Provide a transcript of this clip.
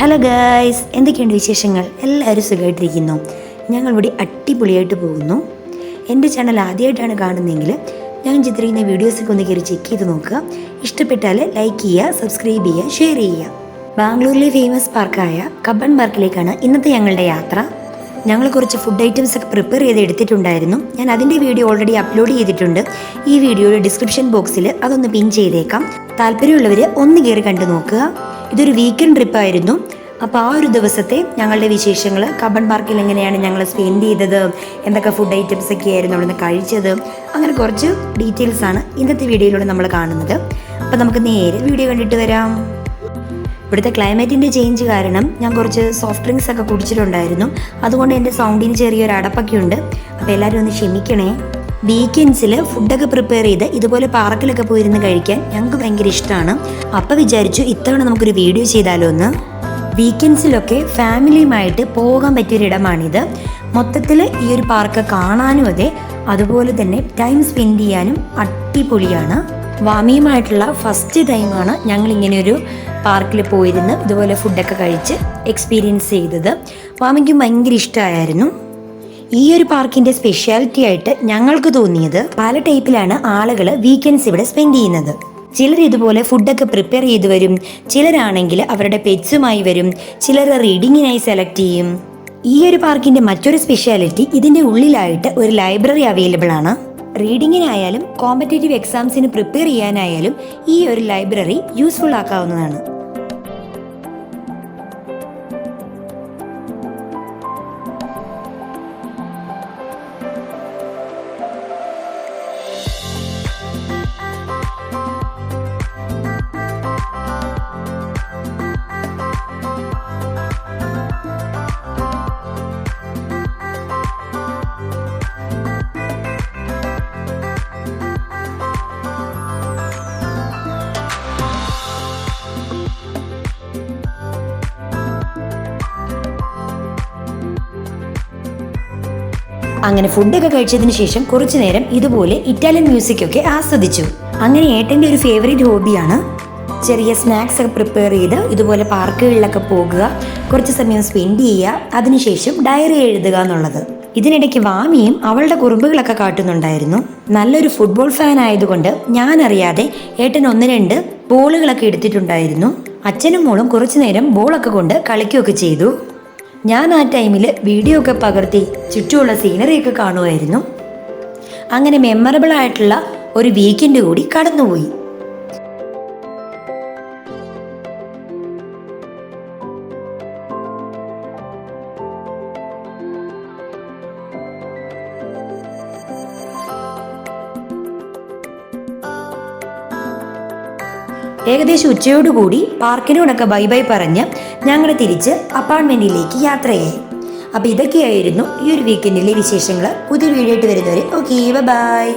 Hello guys എന്തൊക്കെയുണ്ട് വിശേഷങ്ങൾ? എല്ലാവരും സുഖമായിട്ടിരിക്കുന്നു. ഞങ്ങൾ ഇവിടെ അടിപൊളിയായിട്ട് പോകുന്നു. എന്റെ ചാനൽ ആദ്യമായിട്ടാണ് കാണുന്നതെങ്കിൽ ഞാൻ ചിത്രിക്കുന്ന വീഡിയോസൊക്കെ ഒന്ന് കയറി ചെക്ക് ചെയ്ത് നോക്കുക. ഇഷ്ടപ്പെട്ടാൽ ലൈക്ക് ചെയ്യുക സബ്സ്ക്രൈബ് ചെയ്യുക ഷെയർ ചെയ്യുക. ബാംഗ്ലൂരിലെ ഫേമസ് പാർക്കായ കബൺ പാർക്കിലേക്കാണ് ഇന്നത്തെ ഞങ്ങളുടെ യാത്ര. ഞങ്ങൾ കുറച്ച് ഫുഡ് ഐറ്റംസ് ഒക്കെ പ്രിപ്പയർ ചെയ്ത് എടുത്തിട്ടുണ്ടായിരുന്നു. ഞാൻ അതിന്റെ വീഡിയോ ഓൾറെഡി അപ്ലോഡ് ചെയ്തിട്ടുണ്ട്. ഈ വീഡിയോയുടെ ഡിസ്ക്രിപ്ഷൻ ബോക്സിൽ അതൊന്ന് പിൻ ചെയ്തേക്കാം. താല്പര്യമുള്ളവർ ഒന്ന് കയറി കണ്ടു നോക്കുക. ഇതൊരു വീക്കെൻഡ് ട്രിപ്പ് ആയിരുന്നു. അപ്പോൾ ആ ഒരു ദിവസത്തെ ഞങ്ങളുടെ വിശേഷങ്ങൾ കബൺ പാർക്കിൽ എങ്ങനെയാണ് ഞങ്ങൾ സ്പെൻഡ് ചെയ്തത് എന്തൊക്കെ ഫുഡ് ഐറ്റംസ് ഒക്കെ ആയിരുന്നു അവിടുന്ന് കഴിച്ചത് അങ്ങനെ കുറച്ച് ഡീറ്റെയിൽസ് ആണ് ഇന്നത്തെ വീഡിയോയിലൂടെ നമ്മൾ കാണുന്നത്. അപ്പോൾ നമുക്ക് നേരെ വീഡിയോ കണ്ടിട്ട് വരാം. ഇവിടുത്തെ ക്ലൈമറ്റിന്റെ ചേഞ്ച് കാരണം ഞാൻ കുറച്ച് സോഫ്റ്റ് ഡ്രിങ്ക്സ് ഒക്കെ കുടിച്ചിട്ടുണ്ടായിരുന്നു. അതുകൊണ്ട് എന്റെ സൗണ്ടിന് ചെറിയൊരു അടപ്പൊക്കെ ഉണ്ട്. അപ്പോൾ എല്ലാവരും ഒന്ന് ക്ഷമിക്കണേ. വീക്കെൻഡ്സിൽ ഫുഡൊക്കെ പ്രിപ്പയർ ചെയ്ത് ഇതുപോലെ പാർക്കിലൊക്കെ പോയിരുന്ന് കഴിക്കാൻ ഞങ്ങൾക്ക് ഭയങ്കര ഇഷ്ടമാണ് അപ്പം വിചാരിച്ചു ഇത്തവണ നമുക്കൊരു വീഡിയോ ചെയ്താലോ എന്ന്. വീക്കെൻഡ്സിലൊക്കെ ഫാമിലിയുമായിട്ട് പോകാൻ പറ്റിയൊരിടമാണിത് മൊത്തത്തിൽ ഈ ഒരു പാർക്ക് കാണാനും അതെ. അതുപോലെ തന്നെ ടൈം സ്പെൻഡ് ചെയ്യാനും അടിപൊളിയാണ്. വാമിയുമായിട്ടുള്ള ഫസ്റ്റ് ടൈമാണ് ഞങ്ങൾ ഇങ്ങനെ ഒരു പാർക്കിൽ പോയിരുന്ന് ഇതുപോലെ ഫുഡൊക്കെ കഴിച്ച് എക്സ്പീരിയൻസ് ചെയ്തത്. വാമിക്കും ഭയങ്കര ഇഷ്ടമായിരുന്നു ഈ ഒരു പാർക്കിന്റെ സ്പെഷ്യാലിറ്റി ആയിട്ട് ഞങ്ങൾക്ക് തോന്നിയത് പല ടൈപ്പിലാണ് ആളുകൾ വീക്കെൻഡ്സ് ഇവിടെ സ്പെൻഡ് ചെയ്യുന്നത്. ചിലർ ഇതുപോലെ ഫുഡൊക്കെ പ്രിപ്പയർ ചെയ്തു വരും. ചിലരാണെങ്കിൽ അവരുടെ പെറ്റ്സുമായി വരും. ചിലർ റീഡിങ്ങിനായി സെലക്ട് ചെയ്യും. ഈ ഒരു പാർക്കിന്റെ മറ്റൊരു സ്പെഷ്യാലിറ്റി ഇതിന്റെ ഉള്ളിലായിട്ട് ഒരു ലൈബ്രറി അവൈലബിൾ ആണ്. റീഡിങ്ങിനായാലും കോമ്പറ്റേറ്റീവ് എക്സാംസിന് പ്രിപ്പയർ ചെയ്യാനായാലും ഈ ഒരു ലൈബ്രറി യൂസ്ഫുൾ ആക്കാവുന്നതാണ്. അങ്ങനെ ഫുഡൊക്കെ കഴിച്ചതിന് ശേഷം കുറച്ചു നേരം ഇതുപോലെ ഇറ്റാലിയൻ മ്യൂസിക് ഒക്കെ ആസ്വദിച്ചു. അങ്ങനെ ഏട്ടന്റെ ഒരു ഫേവറേറ്റ് ഹോബിയാണ് ചെറിയ സ്നാക്സ് ഒക്കെ പ്രിപ്പയർ ചെയ്ത് ഇതുപോലെ പാർക്കുകളിലൊക്കെ പോകുക കുറച്ച് സമയം സ്പെൻഡ് ചെയ്യുക അതിനുശേഷം ഡയറി എഴുതുക എന്നുള്ളത്. ഇതിനിടയ്ക്ക് വാമിയും അവളുടെ കുറുമ്പുകളൊക്കെ കാട്ടുന്നുണ്ടായിരുന്നു. നല്ലൊരു ഫുട്ബോൾ ഫാൻ ആയതുകൊണ്ട് ഞാൻ അറിയാതെ ഏട്ടൻ ഒന്ന് രണ്ട് ബോളുകളൊക്കെ എടുത്തിട്ടുണ്ടായിരുന്നു. അച്ഛനും മോളും കുറച്ചു നേരം ബോളൊക്കെ കൊണ്ട് കളിക്കുകയൊക്കെ ചെയ്തു. ഞാൻ ആ ടൈമിൽ വീഡിയോ ഒക്കെ പകർത്തി ചുറ്റുമുള്ള സീനറിയൊക്കെ കാണുമായിരുന്നു. അങ്ങനെ മെമ്മറബിൾ ആയിട്ടുള്ള ഒരു വീക്കെൻഡ് കൂടി കടന്നുപോയി. ഏകദേശം ഉച്ചയോടുകൂടി പാർക്കിനോടൊക്കെ ബൈ ബൈ പറഞ്ഞ് ഞങ്ങൾ തിരിച്ച് അപ്പാർട്ട്മെന്റിലേക്ക് യാത്രയായി. അപ്പോൾ ഇതൊക്കെയായിരുന്നു ഈ ഒരു വീക്കെൻഡിലെ വിശേഷങ്ങൾ പുതിയ വീഡിയോ ആയിട്ട് വരുന്നവരെ ഓക്കെ ബൈ